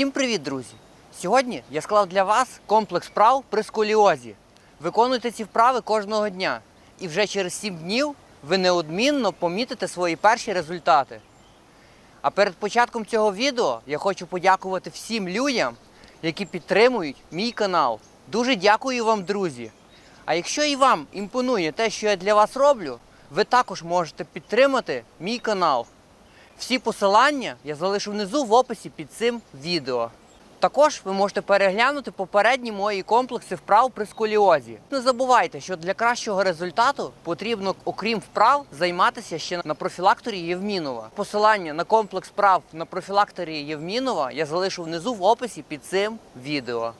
Всім привіт, друзі! Сьогодні я склав для вас комплекс вправ при сколіозі. Виконуйте ці вправи кожного дня. І вже через 7 днів ви неодмінно помітите свої перші результати. А перед початком цього відео я хочу подякувати всім людям, які підтримують мій канал. Дуже дякую вам, друзі! А якщо і вам імпонує те, що я для вас роблю, ви також можете підтримати мій канал. Всі посилання я залишу внизу в описі під цим відео. Також ви можете переглянути попередні мої комплекси вправ при сколіозі. Не забувайте, що для кращого результату потрібно, окрім вправ, займатися ще на профілакторі Євмінова. Посилання на комплекс вправ на профілакторі Євмінова я залишу внизу в описі під цим відео.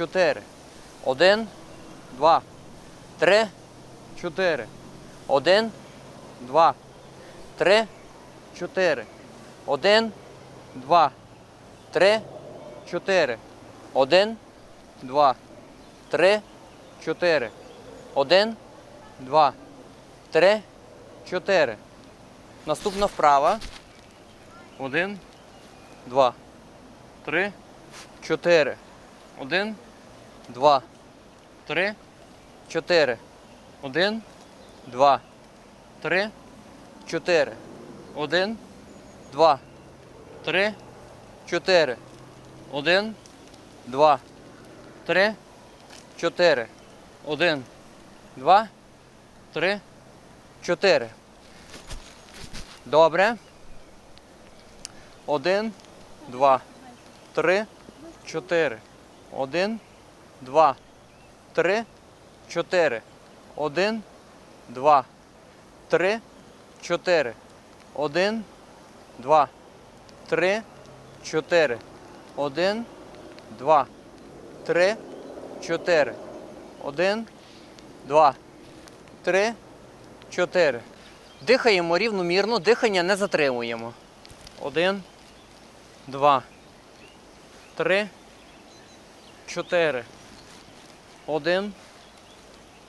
Чотири. Один, два, три, чотири. Один, два, три, чотири. Один, два, три, чотири. Один, два, три, чотири. Один, два, три, чотири. Наступна вправа. Один, два три, чотири. Один, два, три, чотири. Один, два, три, чотири. Один, два, три, чотири. Один, два, три, чотири. Один, два, три, чотири. Добре. Один, два, три, чотири. Один, два, три, чотири. Один, два, три, чотири. Один, два, три, чотири. Один, два, три, чотири. Один, два, три, чотири. Дихаємо рівномірно, дихання не затримуємо. Один, два три, чотири. Один,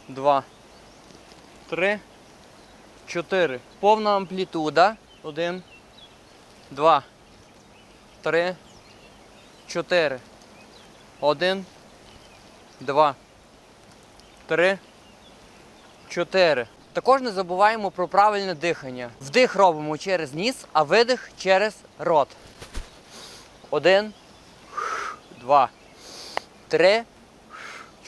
два, три, чотири. Повна амплітуда. Один, два, три, чотири. Один, два, три, чотири. Також не забуваємо про правильне дихання. Вдих робимо через ніс, а видих через рот. Один, два, три,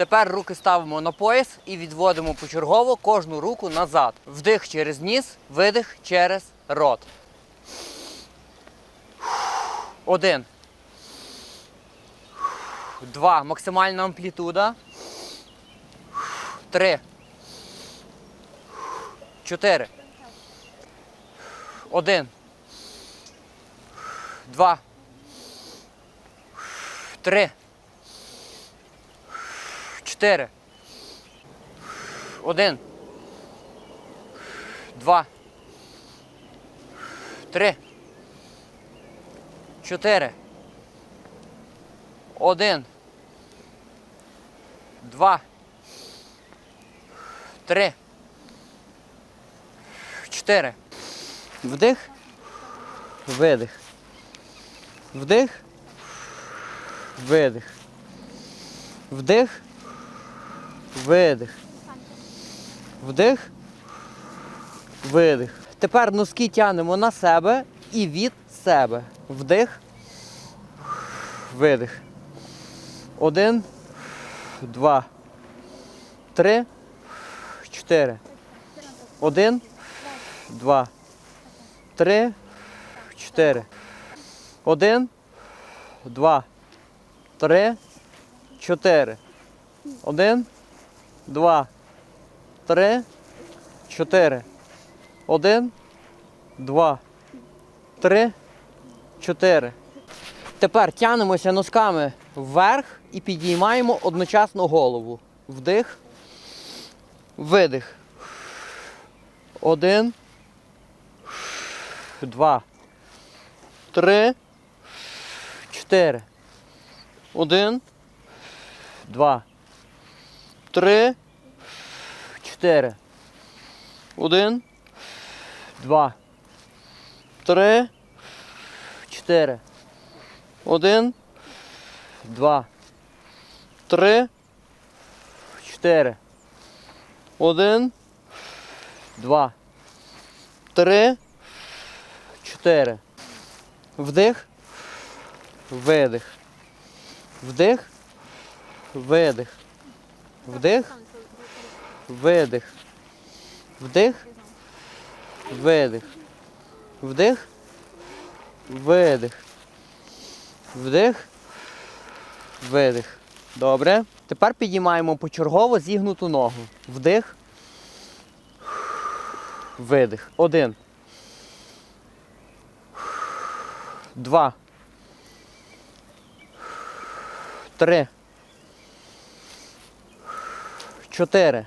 Тепер руки ставимо на пояс і відводимо почергово кожну руку назад. Вдих через ніс, видих через рот. Один. Два. Максимальна амплітуда. Три. Чотири. Один. Два. Три. Чотири. Один. Два. Три. Чотири. Один. Два. Три. Чотири. Вдих. Видих. Вдих. Видих. Вдих. Видих. Вдих. Видих. Тепер носки тягнемо на себе і від себе. Вдих. Видих. Один. Два. Три. Чотири. Один. Два. Три. Чотири. Один. Два. Три. Чотири. Один. Два. Три. Чотири. Один. Два. Три. Чотири. Тепер тянемося носками вверх і підіймаємо одночасно голову. Вдих. Видих. Один. Два. Три. Чотири. Один. Два. Три. Чотири. Один. Два. Три. Чотири. Один. Два. Три. Чотири. Один. Два. Три. Чотири. Вдих. Видих. Вдих. Видих. Вдих. Видих. Вдих. Видих. Вдих. Видих. Вдих. Видих. Добре. Тепер підіймаємо почергово зігнуту ногу. Вдих. Видих. Один. Два. Три. Чотири.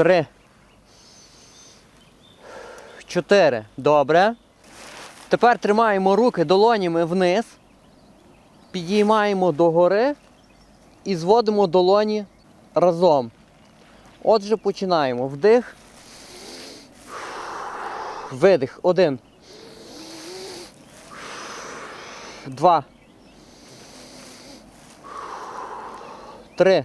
Три. Чотири. Добре. Тепер тримаємо руки долонями вниз, підіймаємо догори і зводимо долоні разом. Отже, починаємо. Вдих. Видих. Один. Два. Три.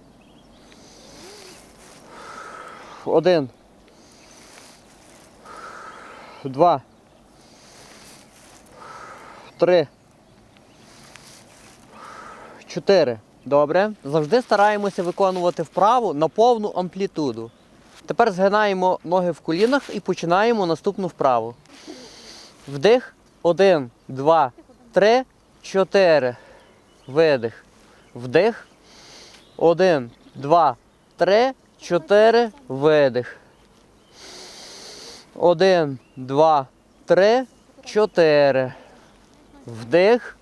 Один. Два. Три. Чотири. Добре. Завжди стараємося виконувати вправу на повну амплітуду. Тепер згинаємо ноги в колінах і починаємо наступну вправу. Вдих. Один, два, три, чотири. Видих. Вдих. Один, два, три, чотири. Видих. Один, два, три, чотири. Вдих.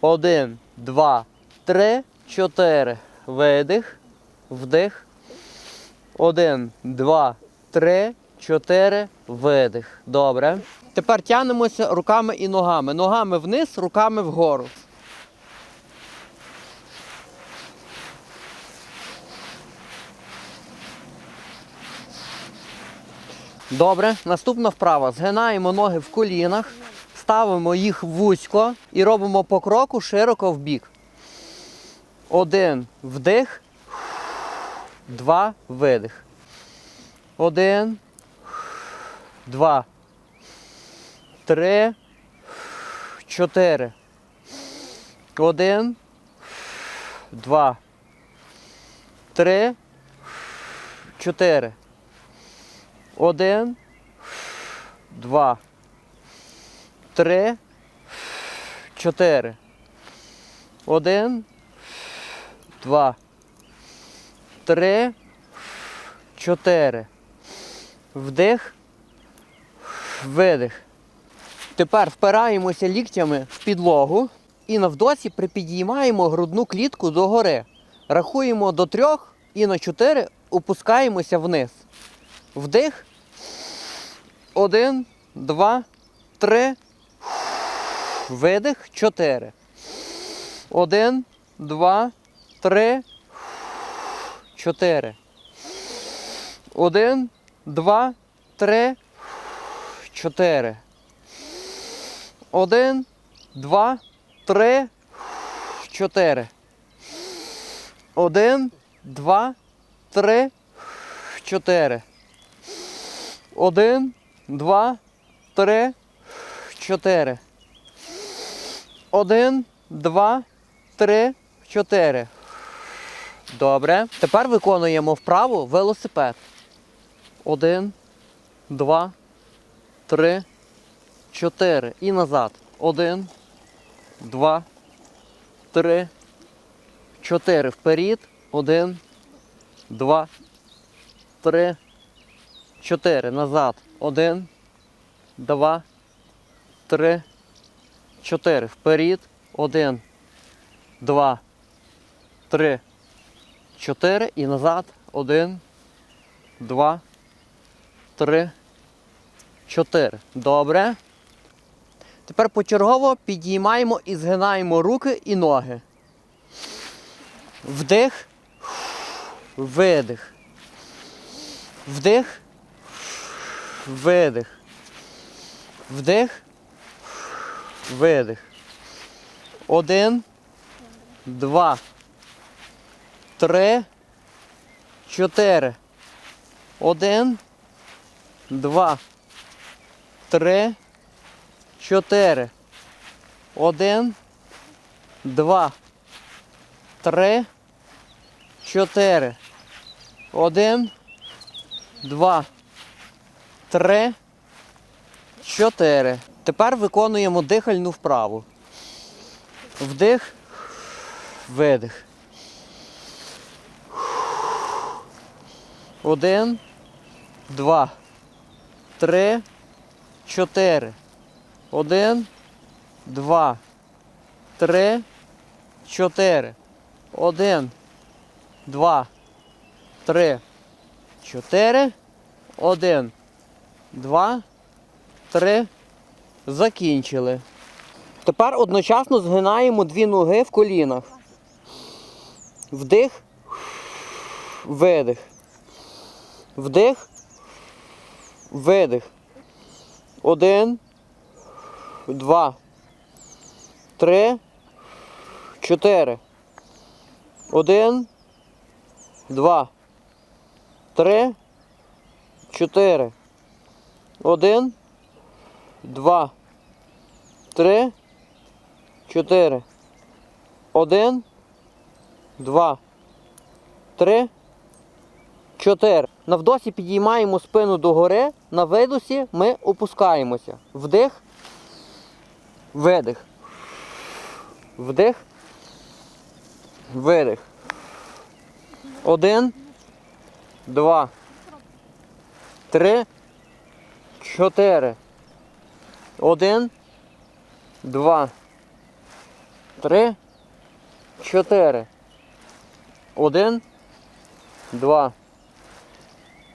Один, два, три, чотири. Видих. Вдих. Один, два, три, чотири. Видих. Добре. Тепер тягнемося руками і ногами. Ногами вниз, руками вгору. Добре, наступна вправа. Згинаємо ноги в колінах, ставимо їх вузько і робимо по кроку широко в бік. Один вдих, два видих. Один, два, три, чотири. Один. Два. Три. Чотири. Один. Два. Три. Чотири. Один. Два. Три. Чотири. Вдих. Видих. Тепер впираємося ліктями в підлогу і навдосі припідіймаємо грудну клітку догори. Рахуємо до трьох і на чотири опускаємося вниз. Вдих. Один, два, три. Видих. Чотири. Один, два, три. Чотири. Один, два, три. Чотири. Один, два, три, чотири. Один, два, три, чотири. Один, два, три, чотири. Один, два, три, чотири. Добре. Тепер виконуємо вправу велосипед. Один, два, три, чотири. І назад. Один, два, три, чотири. Вперед. Один, два, три, чотири. Назад. Один, два, три, чотири. Вперед. Один, два, три, чотири. І назад. Один, два, три, чотири. Добре. Тепер почергово підіймаємо і згинаємо руки і ноги. Вдих, видих. Вдих, видих. Вдих, видих. Один, два, три, чотири. Один, два, три, чотири. Один, два, три, чотири. Один, два, три, чотири. Тепер виконуємо дихальну вправу. Вдих, видих. Один, два, три, чотири. Один, два, три, чотири. Один, два, три, чотири. Один, два, три. Закінчили. Тепер одночасно згинаємо дві ноги в колінах. Вдих, видих. Вдих, видих. Один, два, три, чотири. Один, два, три, чотири. Один, два, три, чотири. Один, два, три, чотири. На вдосі підіймаємо спину догори, на видосі ми опускаємося. Вдих, видих. Вдих. Видих. Один, два, три, чотири. Один, два, три, чотири. Один, два,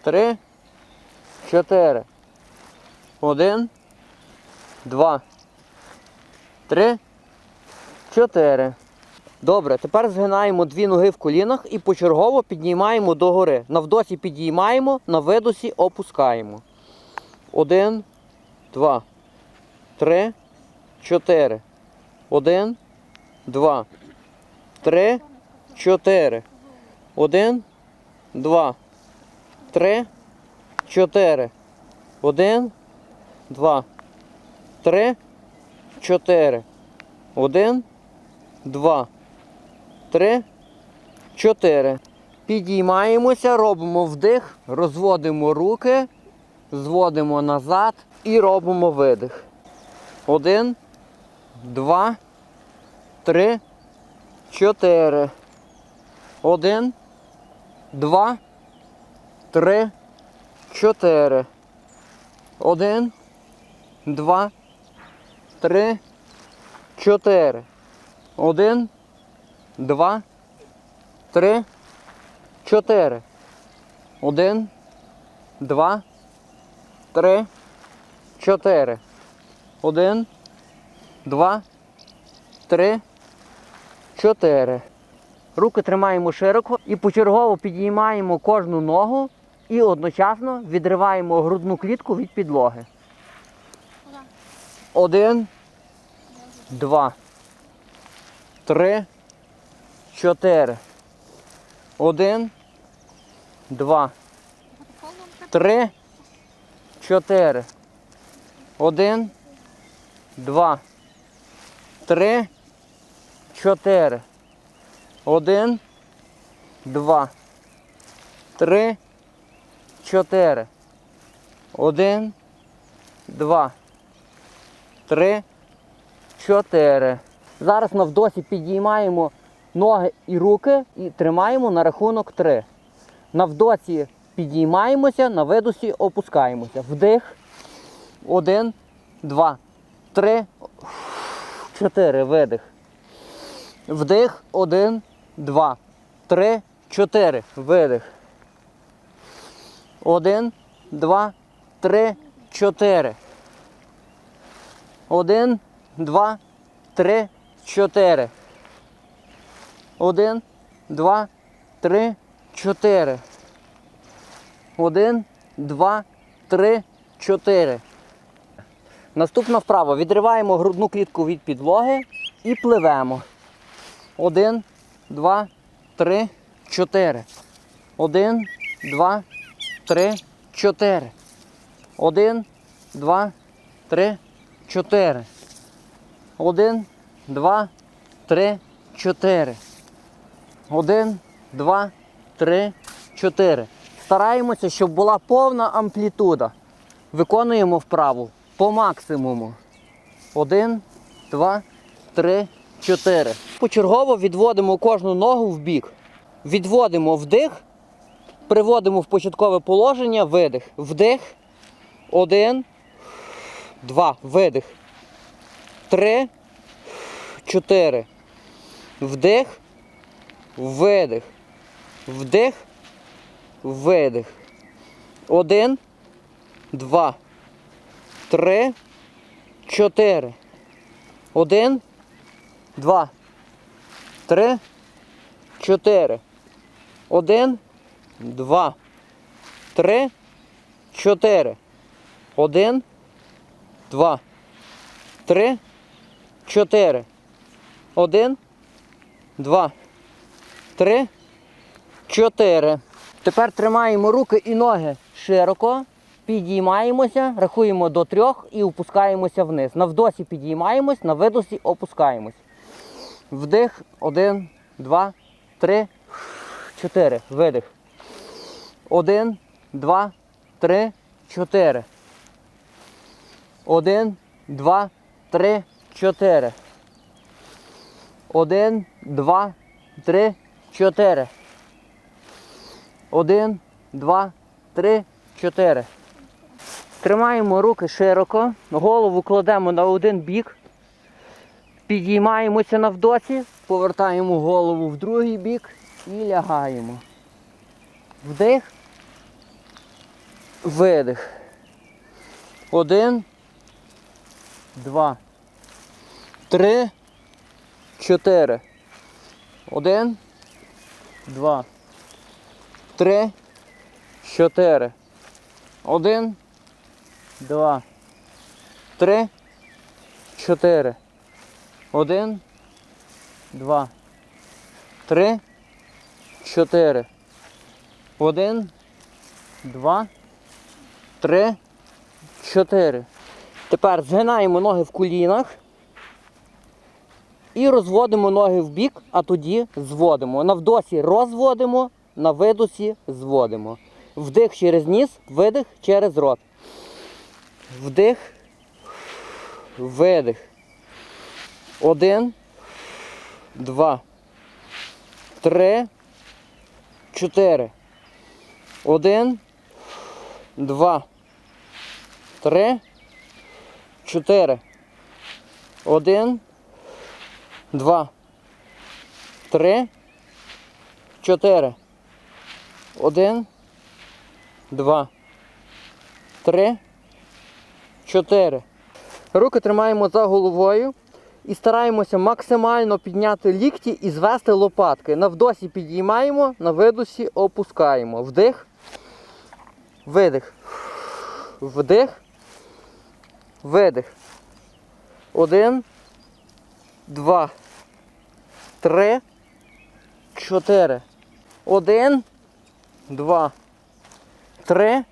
три, чотири. Один, два, три, чотири. Добре, тепер згинаємо дві ноги в колінах і почергово піднімаємо догори. На вдосі підіймаємо, на видосі опускаємо. Один, два, три, чотири. Один, два, три, чотири. Один, два, три, чотири. Один, два, три, чотири. Один, два, три, чотири. Підіймаємося, робимо вдих, розводимо руки, зводимо назад і робимо видих. Один, два, три, чотири. Один, два, три, чотири. Один, два, три, чотири. Один, два, три, чотири. Один, два, три, чотири. Один, два, три, чотири. Руки тримаємо широко і почергово підіймаємо кожну ногу і одночасно відриваємо грудну клітку від підлоги. Один, два, три, чотири. Один, два, три, чотири. Один, два, три, чотири. Один, два, три, чотири. Один, два, три, чотири. Зараз на вдосі підіймаємо ноги і руки і тримаємо на рахунок три. На вдосі підіймаємося, на видосі опускаємося. Вдих. Один, два, три, чотири. Видих. Вдих. Один, два, три, чотири. Видих. Один, два, три, чотири. Один, два, три, чотири. Один, два, три, чотири. Один, два, три, чотири. Наступна вправа. Відриваємо грудну клітку від підлоги і пливемо. Один, два, три, чотири. Один, два, три, чотири. Один, два, три, чотири. Один, два, три, чотири. Один, два, три, чотири. Стараємося, щоб була повна амплітуда. Виконуємо вправу по максимуму. Один, два, три, чотири. Почергово відводимо кожну ногу в бік. Відводимо вдих, приводимо в початкове положення, видих. Вдих. Один, два, видих. Три, чотири. Вдих, видих. Вдих, видих. Один, два, три, чотири. Один, два, три, чотири. Один, два, три, чотири. Один, два, три, чотири. Один, два, три, чотири. Тепер тримаємо руки і ноги широко, підіймаємося, рахуємо до трьох і опускаємося вниз. На вдосі підіймаємось, на видосі опускаємось. Вдих, один, два, три, чотири. Видих. Один, два, три, чотири. Один, два, три, чотири. Один, два, три, чотири. Один, два, три, чотири. Тримаємо руки широко, голову кладемо на один бік, підіймаємося на вдосі, повертаємо голову в другий бік і лягаємо. Вдих, видих. Один, два, три, чотири. Один, два, три, чотири. Один, два, три, чотири. Один, два, три, чотири. Один, два, три, чотири. Тепер згинаємо ноги в колінах. І розводимо ноги в бік, а тоді зводимо. На вдосі розводимо, на видосі зводимо. Вдих через ніс, видих через рот. Вдих, видих. Один, два, три, чотири. Один, два, три, чотири. Один, два, три, чотири. Один, два, три, чотири. Руки тримаємо за головою і стараємося максимально підняти лікті і звести лопатки. На вдосі підіймаємо, на видосі опускаємо. Вдих, видих. Вдих, видих. Один, два, три, чотири. Один, два, три,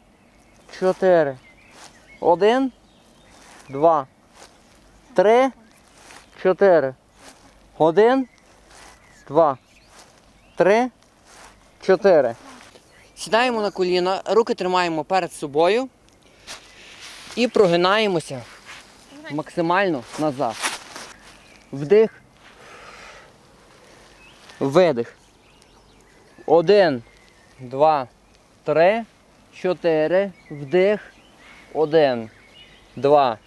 чотири. Один, два, три, чотири. Один, два, три, чотири. Сідаємо на коліна, руки тримаємо перед собою і прогинаємося максимально назад. Вдих. Видих. Один, два, три, чотири. Вдих. Один, два,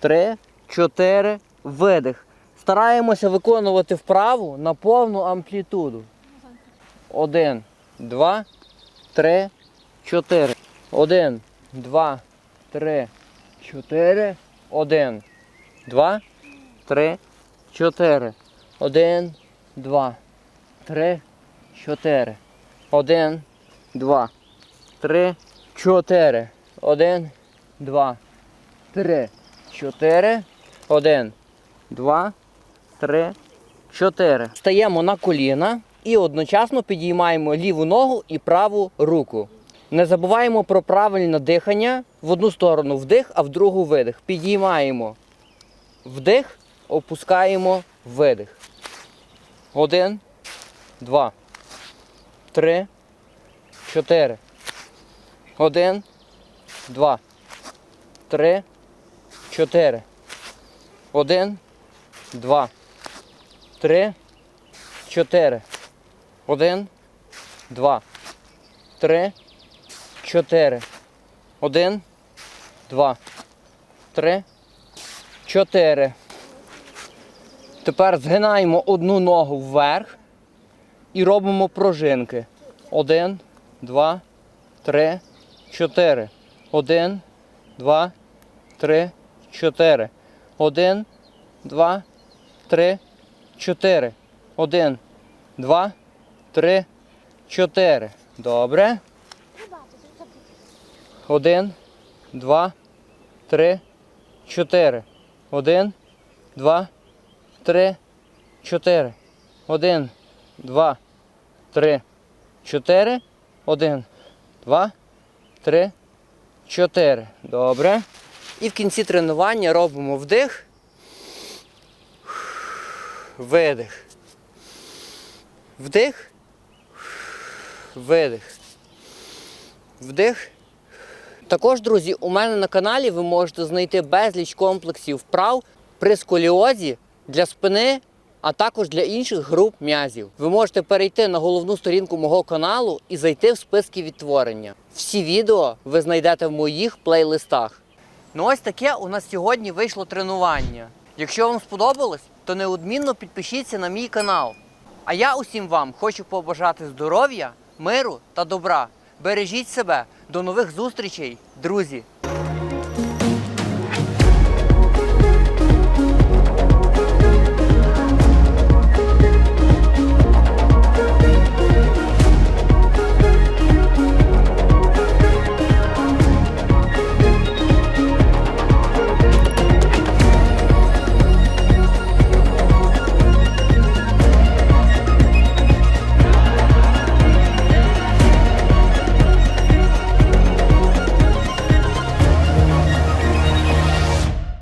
три, чотири. Видих. Стараємося виконувати вправу на повну амплітуду. Один, два, три, чотири. Один, два, три, чотири. Один, два, три, чотири. Один, два, три, чотири. Один, два, три, чотири. Один, два, три, чотири. Один, два, три, чотири. Стаємо на коліна і одночасно підіймаємо ліву ногу і праву руку. Не забуваємо про правильне дихання. В одну сторону вдих, а в другу видих. Підіймаємо вдих, опускаємо видих. Один, два, три, чотири. Один, два, три, чотири. Один, два, три, чотири. Один, два, три, чотири. Один, два, три, чотири. Тепер згинаємо одну ногу вверх і робимо пружинки. Один, два, три, чотири. Один, два, три, чотири. Один, два, три, чотири. Один, два, три, чотири. Добре. Один, два, три, чотири. Один, два, три, чотири. Один, два, три, чотири. Один, два, три, чотири. Добре. І в кінці тренування робимо вдих. Видих. Вдих. Видих. Вдих. Також, друзі, у мене на каналі ви можете знайти безліч комплексів вправ при сколіозі для спини, а також для інших груп м'язів. Ви можете перейти на головну сторінку мого каналу і зайти в списки відтворення. Всі відео ви знайдете в моїх плейлистах. Ну ось таке у нас сьогодні вийшло тренування. Якщо вам сподобалось, то неодмінно підпишіться на мій канал. А я усім вам хочу побажати здоров'я, миру та добра. Бережіть себе. До нових зустрічей, друзі!